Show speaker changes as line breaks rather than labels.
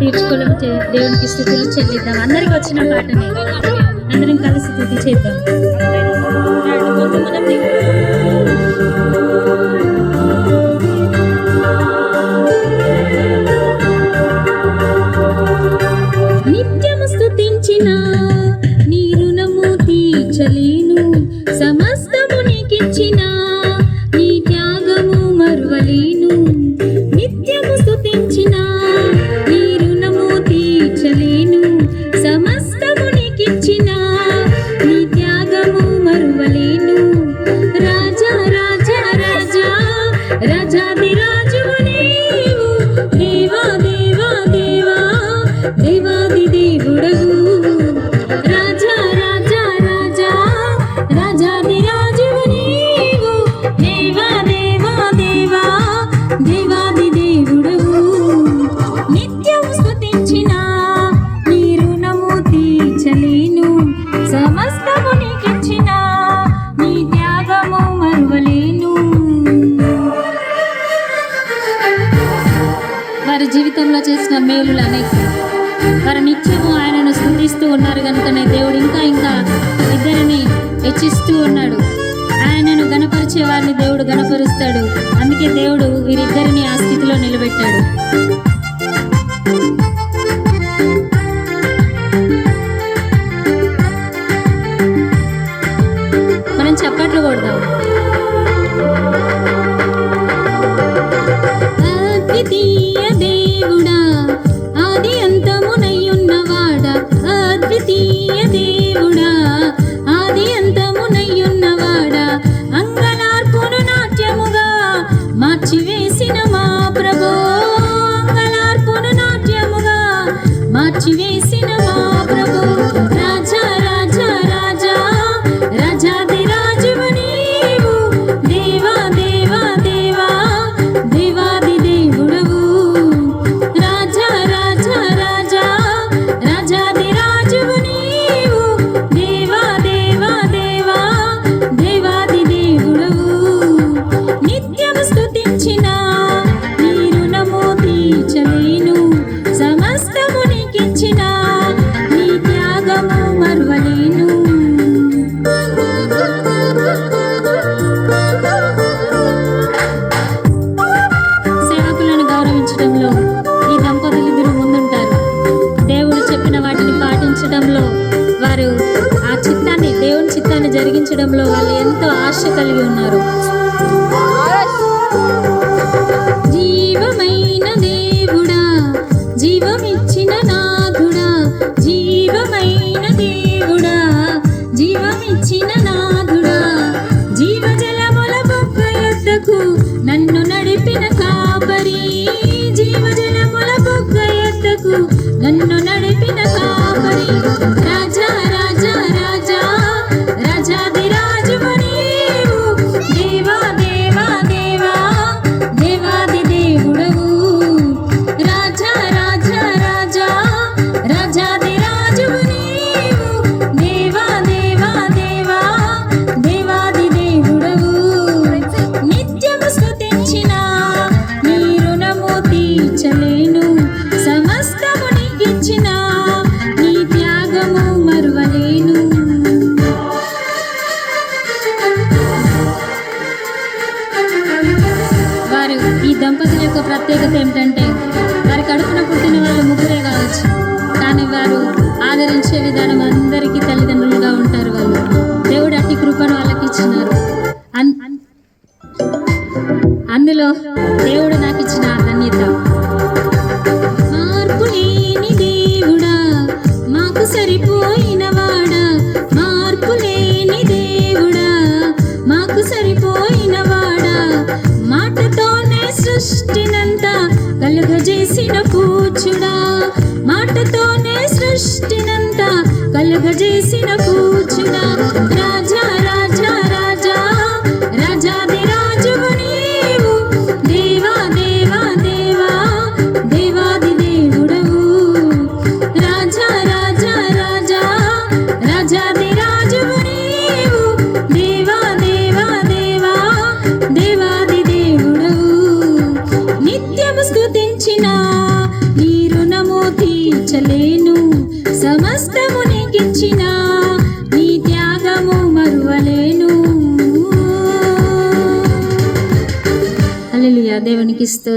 తీర్చుకోలేము దేవునికి స్థుతులు చెల్లిద్దాం. అందరికి వచ్చిన పాటనే అందరం కలిసి స్థితి చేద్దాం. మనం మేలులు అనేక. వారు నిత్యము ఆయనను స్థుతిస్తూ ఉన్నారు కనుకనే దేవుడు ఇంకా ఇంకా ఇద్దరిని హెచ్చిస్తూ ఉన్నాడు. ఆయనను గణపరిచే వారిని దేవుడు గణపరుస్తాడు. అందుకే దేవుడు వీరిద్దరిని ఆ స్థితిలో నిలబెట్టాడు. మనం చప్పట్లు కొడదాం. అద్వితీయ చేసిన మా ప్రభు? అంగలార్పును నాట్యముగా మార్చివేసిన మా ప్రభు? రాజా రాజా రాజా రాజాది రాజువు నీవు. దేవా దేవా దేవా దేవాది దేవుడవు. రాజా రాజా రాజా రాజాది రాజువు నీవు. దేవా దేవా దేవా దేవాది దేవుడవు. నిత్యము స్తుతించిన జీవించడంలో వాళ్ళు ఎంతో ఆశ కలిగి ఉన్నారు. ప్రత్యేకత ఏమిటంటే వారి కడుపున పుట్టిన వాళ్ళు ముగ్గురే కావచ్చు. కానీ వారు ఆదరించే విధానం అందరికీ తల్లిదండ్రులుగా ఉంటారు వాళ్ళు. దేవుడు అట్టి కృపను వాళ్ళకి ఇచ్చినారు. అందులో దేవుడు నాకు ఇచ్చిన ధన్యత మార్పు లేని దేవుడా మాకు సరిపోయిన వాడా. మార్పు లేని దేవుడా మాకు సరిపోయిన వాడా. సృష్టినంతా కలుగజేసిన పూచుడా మాటతోనే సృష్టినంతా కలుగజేసిన కూచుడా. ਕਿਸ਼ਤ